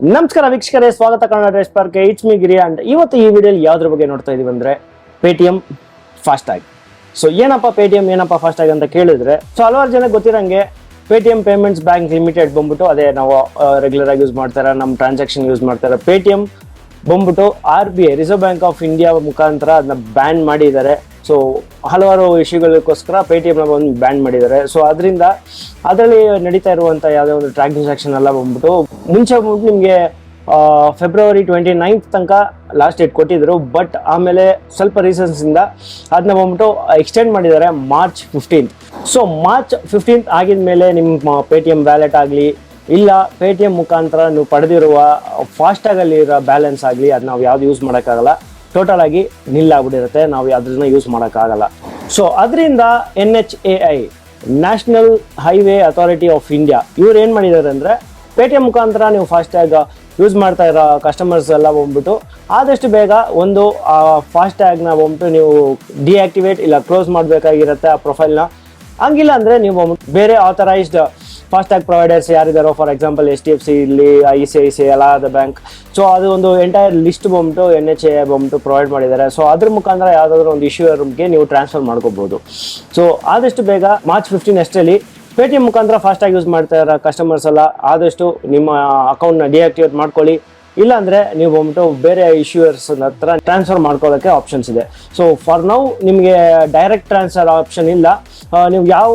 ನಮಸ್ಕಾರ ವೀಕ್ಷಕರೇ, ಸ್ವಾಗತ Kannada dress park it's me Giri and ಇವತ್ತು ಈ ವಿಡಿಯೋಲಿ ಯಾವ್ದ್ರ ಬಗ್ಗೆ ನೋಡ್ತಾ ಇದೀವಿ ಅಂದ್ರೆ ಪೇಟಿಎಂ ಫಾಸ್ಟ್ಯಾಗ್ ಸೊ ಏನಪ್ಪ ಪೇಟಿಎಂ ಏನಪ್ಪ ಫಾಸ್ಟ್ಯಾಗ್ ಅಂತ ಕೇಳಿದ್ರೆ ಸೊ ಹಲವಾರು ಜನ ಗೊತ್ತಿರಂಗೆ ಪೇಟಿಎಂ ಪೇಮೆಂಟ್ಸ್ ಬ್ಯಾಂಕ್ ಲಿಮಿಟೆಡ್ ಬಂದ್ಬಿಟ್ಟು ಅದೇ ನಾವು ರೆಗ್ಯುಲರ್ ಆಗಿ ಯೂಸ್ ಮಾಡ್ತಾರೆ ನಮ್ಮ ಟ್ರಾನ್ಸಾಕ್ಷನ್ ಯೂಸ್ ಮಾಡ್ತಾರೆ ಪೇಟಿಎಂ ಬಂದ್ಬಿಟ್ಟು R B I Reserve Bank of India ಮುಖಾಂತರ ಅದನ್ನ ಬ್ಯಾನ್ ಮಾಡಿದ್ದಾರೆ. ಸೊ ಹಲವಾರು ಇಶ್ಯೂಗಳಿಗೋಸ್ಕರ ಪೇಟಿಎಂನ ಒಂದು ಬ್ಯಾನ್ ಮಾಡಿದ್ದಾರೆ. ಸೊ ಅದರಿಂದ ಅದರಲ್ಲಿ ನಡೀತಾ ಇರುವಂಥ ಯಾವುದೇ ಒಂದು ಟ್ರಾನ್ಸಾಕ್ಷನ್ ಎಲ್ಲ ಬಂದ್ಬಿಟ್ಟು ಮುಂಚೆ ಬಂದ್ಬಿಟ್ಟು ನಿಮಗೆ ಫೆಬ್ರವರಿ ಟ್ವೆಂಟಿ ನೈನ್ತ್ ತನಕ ಲಾಸ್ಟ್ ಡೇಟ್ ಕೊಟ್ಟಿದ್ರು. ಬಟ್ ಆಮೇಲೆ ಸ್ವಲ್ಪ ರೀಸನ್ಸಿಂದ ಅದನ್ನ ಬಂದ್ಬಿಟ್ಟು ಎಕ್ಸ್ಟೆಂಡ್ ಮಾಡಿದ್ದಾರೆ March fifteenth so March fifteenth ಆಗಿದ ಮೇಲೆ ನಿಮ್ಮ ಪೇ ವ್ಯಾಲೆಟ್ ಆಗಲಿ, ಇಲ್ಲ ಪೇ ಟಿ ಎಂ ಮುಖಾಂತರ ನೀವು ಪಡೆದಿರುವ ಫಾಸ್ಟಾಗಲ್ಲಿರೋ ಬ್ಯಾಲೆನ್ಸ್ ಆಗಲಿ ಅದು ನಾವು ಯಾವ್ದು ಯೂಸ್ ಮಾಡೋಕ್ಕಾಗಲ್ಲ. ಟೋಟಲ್ ಆಗಿ ನಿಲ್ಲಾಗ್ಬಿಟ್ಟಿರುತ್ತೆ ನಾವು ಅದನ್ನ ಯೂಸ್ ಮಾಡೋಕ್ಕಾಗಲ್ಲ. ಸೊ ಅದರಿಂದ N H A I National Highway Authority of India ಇವ್ರು ಏನು ಮಾಡಿದ್ದಾರೆ ಅಂದರೆ ಪೇ ಟಿ ಎಂ ಮುಖಾಂತರ ನೀವು ಫಾಸ್ಟ್ಯಾಗ್ ಯೂಸ್ ಮಾಡ್ತಾ ಇರೋ ಕಸ್ಟಮರ್ಸ್ ಎಲ್ಲ ಬಂದ್ಬಿಟ್ಟು, ಆದಷ್ಟು ಬೇಗ ಒಂದು ಫಾಸ್ಟ್ಯಾಗ್ನ ಬಂದ್ಬಿಟ್ಟು ನೀವು ಡಿಆಕ್ಟಿವೇಟ್ ಇಲ್ಲ ಕ್ಲೋಸ್ ಮಾಡಬೇಕಾಗಿರುತ್ತೆ ಆ ಪ್ರೊಫೈಲ್ನ ಹಂಗಿಲ್ಲ ಅಂದರೆ ನೀವು ಬೇರೆ authorised FASTag providers ಯಾರಿದ್ದಾರೋ for example S T F C ಇಲ್ಲಿ ಐ ಸಿ ಐ ಸಿ ಅಲಾದ ಬ್ಯಾಂಕ್ ಸೊ ಅದು ಒಂದು ಎಂಟೈರ್ ಲಿಸ್ಟ್ ಬಂದ್ಬಿಟ್ಟು ಎನ್ ಎಚ್ ಎ ಬಂದ್ಬಿಟ್ಟು ಪ್ರೊವೈಡ್ ಮಾಡಿದ್ದಾರೆ. ಸೊ ಅದ್ರ ಮುಖಾಂತರ ಯಾವುದಾದ್ರೂ ಒಂದು ಇಶ್ಯೂಗೆ ನೀವು ಟ್ರಾನ್ಸ್ಫರ್ ಮಾಡ್ಕೋಬಹುದು ಸೊ ಆದಷ್ಟು ಬೇಗ ಮಾರ್ಚ್ ಫಿಫ್ಟೀನ್ ಅಷ್ಟರಲ್ಲಿ ಪೇಟಿಎಂ ಮುಖಾಂತರ ಫಾಸ್ಟಾಗಿ ಯೂಸ್ ಮಾಡ್ತಾ ಇರೋ ಕಸ್ಟಮರ್ಸ್ ಎಲ್ಲ ಆದಷ್ಟು ನಿಮ್ಮ ಅಕೌಂಟ್ನ ಡಿಆಕ್ಟಿವೇಟ್ ಮಾಡ್ಕೊಳ್ಳಿ. ಇಲ್ಲಾಂದ್ರೆ ನೀವು ಬಂದ್ಬಿಟ್ಟು ಬೇರೆ ಇಶ್ಯೂಯರ್ಸ್ ಹತ್ರ ಟ್ರಾನ್ಸ್ಫರ್ ಮಾಡ್ಕೊಳ್ಳೋಕ್ಕೆ ಆಪ್ಷನ್ಸ್ ಇದೆ. ಸೊ ಫಾರ್ ನೌ ನಿಮಗೆ ಡೈರೆಕ್ಟ್ ಟ್ರಾನ್ಸ್ಫರ್ ಆಪ್ಷನ್ ಇಲ್ಲ. ನೀವು ಯಾವ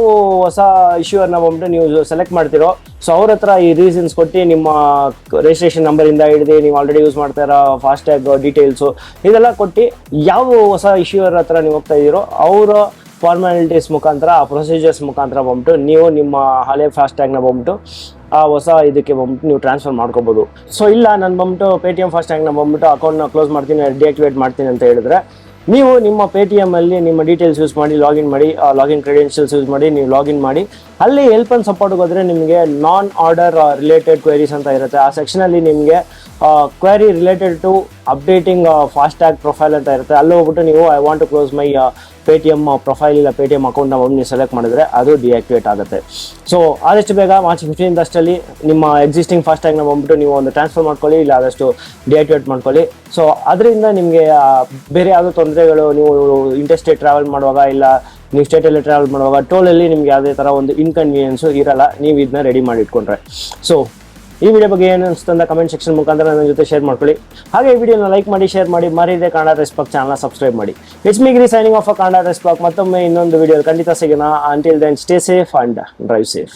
ಹೊಸ ಇಶ್ಯೂಯರ್ನ ಬಂದ್ಬಿಟ್ಟು ನೀವು ಸೆಲೆಕ್ಟ್ ಮಾಡ್ತಿರೋ ಸೊ ಅವ್ರ ಹತ್ರ ಈ ರೀಸನ್ಸ್ ಕೊಟ್ಟು ನಿಮ್ಮ ರಿಜಿಸ್ಟ್ರೇಷನ್ ನಂಬರಿಂದ ಹಿಡಿದು ನೀವು ಆಲ್ರೆಡಿ ಯೂಸ್ ಮಾಡ್ತಾ ಇರೋ ಫಾಸ್ಟ್ಯಾಗ್ ಡೀಟೇಲ್ಸು ಇದೆಲ್ಲ ಕೊಟ್ಟು ಯಾವ ಹೊಸ ಇಶ್ಯೂಯರ್ ಹತ್ರ ನೀವು ಹೋಗ್ತಾ ಇದ್ದೀರೋ, ಅವರ ಫಾರ್ಮಾಲಿಟೀಸ್ ಮುಖಾಂತರ ಆ ಪ್ರೊಸೀಜರ್ಸ್ ಮುಖಾಂತರ ಬಂದ್ಬಿಟ್ಟು ನೀವು ನಿಮ್ಮ ಹಳೆ ಫಾಸ್ಟ್ಯಾಗ್ನ ಬಂದ್ಬಿಟ್ಟು, ಆ ಹೊಸ ಇದಕ್ಕೆ ಬಂದ್ಬಿಟ್ಟು ನೀವು ಟ್ರಾನ್ಸ್ಫರ್ ಮಾಡ್ಕೋಬೋದು. ಸೊ ಇಲ್ಲ, ನಾನು ಬಂದ್ಬಿಟ್ಟು ಪೇ ಟಿ ಎಂ ಫಾಸ್ಟ್ಯಾಗ್ನ ಬಂದ್ಬಿಟ್ಟು ಅಕೌಂಟ್ನ ಕ್ಲೋಸ್ ಮಾಡ್ತೀನಿ ಡಿಆಕ್ಟಿವೇಟ್ ಮಾಡ್ತೀನಿ ಅಂತ ಹೇಳಿದ್ರೆ, ನೀವು ನಿಮ್ಮ ಪೇ ಟಿ ಎಮ್ಮಲ್ಲಿ ನಿಮ್ಮ ಡೀಟೇಲ್ಸ್ ಯೂಸ್ ಮಾಡಿ ಲಾಗಿನ್ ಮಾಡಿ ಲಾಗಿನ್ ಕ್ರೆಡೆನ್ಷಿಯಲ್ಸ್ ಯೂಸ್ ಮಾಡಿ, ನೀವು ಲಾಗಿನ್ ಮಾಡಿ, ಅಲ್ಲಿ ಹೆಲ್ಪ್ ಅಂಡ್ ಸಪೋರ್ಟ್ಗೆ ಹೋದರೆ ನಿಮಗೆ ನಾನ್ ಆರ್ಡರ್ ರಿಲೇಟೆಡ್ ಕ್ವೆರೀಸ್ ಅಂತ ಇರುತ್ತೆ. ಆ ಸೆಕ್ಷನಲ್ಲಿ ನಿಮಗೆ query related to updating FASTag profile ಅಂತ ಇರುತ್ತೆ. ಅಲ್ಲಿ ಹೋಗ್ಬಿಟ್ಟು ನೀವು I want to close my Paytm profile ಇಲ್ಲ ಪೇ ಟಿ ಎಂ ಅಕೌಂಟ್ ನಾವು ನೀವು ಸೆಲೆಕ್ಟ್ ಮಾಡಿದ್ರೆ ಅದು ಡಿಆಕ್ಟಿವೇಟ್ ಆಗುತ್ತೆ. ಸೊ ಆದಷ್ಟು ಬೇಗ ಮಾರ್ಚ್ ಫಿಫ್ಟೀನ್ ಅಷ್ಟಲ್ಲಿ ನಿಮ್ಮ ಎಕ್ಸಿಸ್ಟಿಂಗ್ ಫಾಸ್ಟ್ಯಾಗ್ನ ಬಂದ್ಬಿಟ್ಟು ನೀವು ಒಂದು ಟ್ರಾನ್ಸ್ಫರ್ ಮಾಡ್ಕೊಳ್ಳಿ, ಇಲ್ಲ ಆದಷ್ಟು ಡಿಆಕ್ಟಿವೇಟ್ ಮಾಡ್ಕೊಳ್ಳಿ. ಸೊ ಅದರಿಂದ ನಿಮಗೆ ಬೇರೆ ಯಾವುದೋ ತೊಂದರೆಗಳು, ನೀವು ಇಂಟರ್ಸ್ಟೇಟ್ ಟ್ರಾವೆಲ್ ಮಾಡುವಾಗ ಇಲ್ಲ, ನೀವು ಸ್ಟೇಟಲ್ಲಿ ಟ್ರಾವೆಲ್ ಮಾಡುವಾಗ ಟೋಲಲ್ಲಿ ನಿಮ್ಗೆ ಯಾವುದೇ ಥರ ಒಂದು ಇನ್ಕನ್ವೀನಿಯನ್ಸು ಇರಲ್ಲ. ನೀವು ಇದನ್ನ ರೆಡಿ ಮಾಡಿ ಇಟ್ಕೊಂಡ್ರೆ. ಸೊ ಈ ವಿಡಿಯೋ ಬಗ್ಗೆ ಏನು ಅಂತ ಕಮೆಂಟ್ ಸೆಕ್ಷನ್ ಮುಖಾಂತರ ನನ್ನ ಜೊತೆ ಶೇರ್ ಮಾಡ್ಕೊಳ್ಳಿ. ಹಾಗೆ ಈ ವಿಡಿಯೋನ ಲೈಕ್ ಮಾಡಿ ಶೇರ್ ಮಾಡಿ ಮರಿದೆ ಕನ್ನಡ ರೆಸ್ಪಾಕ್ ಚಾನಲ್ ಸಬ್ಸ್ಕ್ರೈಬ್ ಮಾಡಿ. ಇಟ್ಸ್ ಮಿಗ್ರಿ ಸೈನಿಂಗ್ ಆಫ್ ಕನ್ನಡ ರೆಸ್ಪಾಕ್ ಮತ್ತೊಮ್ಮೆ ಇನ್ನೊಂದು ವಿಡಿಯೋ ಖಂಡಿತ ಸಿಗೋಣ. Until then stay safe and drive safe